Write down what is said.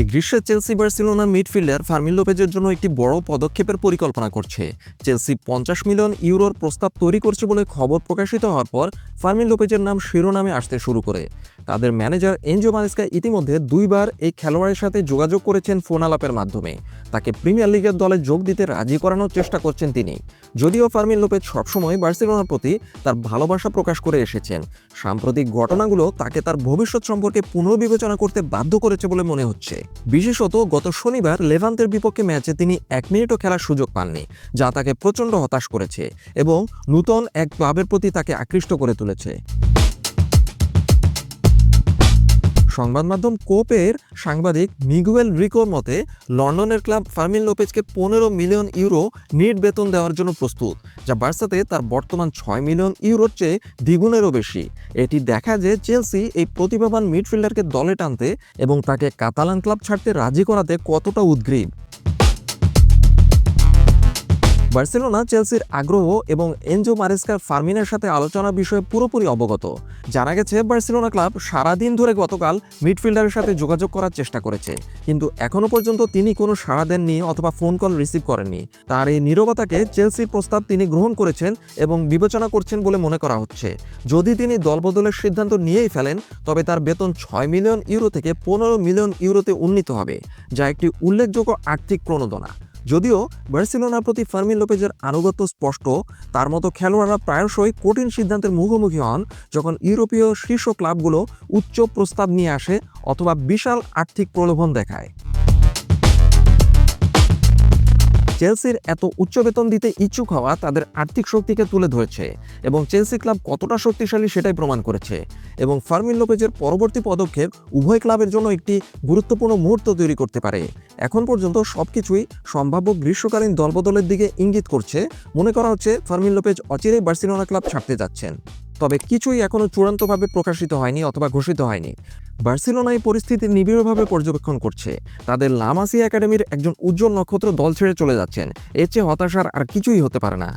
এই গ্রীষ্মে Chelsea Barcelona midfielder Fermin লোপেজের জন্য একটি বড় পদক্ষেপের পরিকল্পনা করছে। চেলসি পঞ্চাশ মিলিয়ন ইউরোর প্রস্তাব তৈরি করছে বলে খবর প্রকাশিত হওয়ার পর ফার্মিন লোপেজের নাম শিরোনামে আসতে শুরু করে। তাদের ম্যানেজার এনজো মানেস্কা ইতিমধ্যে দুইবার এই খেলোয়াড়ের সাথে যোগাযোগ করেছেন ফোন আলাপের মাধ্যমে। তাকে প্রিমিয়ার লিগের দলে যোগ দিতে রাজি করানোর চেষ্টা করছেন তিনি। যদিও ফার্মিন লোপেজ সবসময় বার্সেলোনার প্রতি তার ভালোবাসা প্রকাশ করে এসেছেন, সাম্প্রতিক ঘটনাগুলো তাকে তার ভবিষ্যৎ সম্পর্কে পুনর্বিবেচনা করতে বাধ্য করেছে বলে মনে হচ্ছে। বিশেষত গত শনিবার লেভান্তের বিপক্ষে ম্যাচে তিনি এক মিনিটও খেলার সুযোগ পাননি, যা তাকে প্রচণ্ড হতাশ করেছে এবং নূতন এক ক্লাবের প্রতি তাকে আকৃষ্ট করে তুলেছে। সংবাদ মাধ্যম কোপের সাংবাদিক মিগুয়েল রিকোর মতে, লন্ডনের ক্লাব ফার্মিন লোপেজকে পনেরো মিলিয়ন ইউরো নিট বেতন দেওয়ার জন্য প্রস্তুত, যা বার্সাতে তার বর্তমান ছয় মিলিয়ন ইউরোর চেয়ে দ্বিগুণেরও বেশি। এটি দেখা যে চেলসি এই প্রতিভাবান মিডফিল্ডারকে দলে টানতে এবং তাকে কাতালান ক্লাব ছাড়তে রাজি করাতে কতটা উদ্গ্রীব। বার্সেলোনা, চেলসির আগ্রহ এবং এনজো মারেস্কার ফার্মিনের সাথে আলোচনা বিষয়ে পুরোপুরি অবগত। জানা গেছে, বার্সেলোনা ক্লাব সারাদিন ধরে গতকাল মিডফিল্ডারের সাথে যোগাযোগ করার চেষ্টা করেছে। কিন্তু এখনও পর্যন্ত তিনি কোনো সাড়া দেননি অথবা ফোন কল রিসিভ করেননি। তার এই নীরবতাকে চেলসির প্রস্তাব তিনি গ্রহণ করেছেন এবং বিবেচনা করছেন বলে মনে করা হচ্ছে। যদি তিনি দলবদলের সিদ্ধান্ত নিয়েই ফেলেন, তবে তার বেতন ছয় মিলিয়ন ইউরো থেকে পনেরো মিলিয়ন ইউরোতে উন্নীত হবে, যা একটি উল্লেখযোগ্য আর্থিক প্রণোদনা। যদিও বার্সেলোনার প্রতি ফার্মিন লোপেজের আনুগত্য স্পষ্ট, তার মতো খেলোয়াড়রা প্রায়শই কঠিন সিদ্ধান্তের মুখোমুখি হন যখন ইউরোপীয় শীর্ষ ক্লাবগুলো উচ্চ প্রস্তাব নিয়ে আসে অথবা বিশাল আর্থিক প্রলোভন দেখায়। চেলসির এত উচ্চ বেতন দিতে ইচ্ছুক হওয়া তাদের আর্থিক শক্তিকে তুলে ধরেছে এবং চেলসি ক্লাব কতটা শক্তিশালী সেটাই প্রমাণ করেছে এবং ফার্মিন লোপেজের পরবর্তী পদক্ষেপ উভয় ক্লাবের জন্য একটি গুরুত্বপূর্ণ মুহূর্ত তৈরি করতে পারে। এখন পর্যন্ত সবকিছুই সম্ভাব্য গ্রীষ্মকালীন দলবদলের দিকে ইঙ্গিত করছে। মনে করা হচ্ছে ফার্মিন লোপেজ অচিরেই বার্সিলোনা ক্লাব ছাড়তে যাচ্ছেন। তবে কিছুই এখনও চূড়ান্তভাবে প্রকাশিত হয়নি অথবা ঘোষিত হয়নি। বার্সেলোনা এই পরিস্থিতি নিবিড়ভাবে পর্যবেক্ষণ করছে। তাদের লামাসি একাডেমির একজন উজ্জ্বল নক্ষত্র দল ছেড়ে চলে যাচ্ছেন। এর চেয়ে হতাশার আর কিছুই হতে পারে না।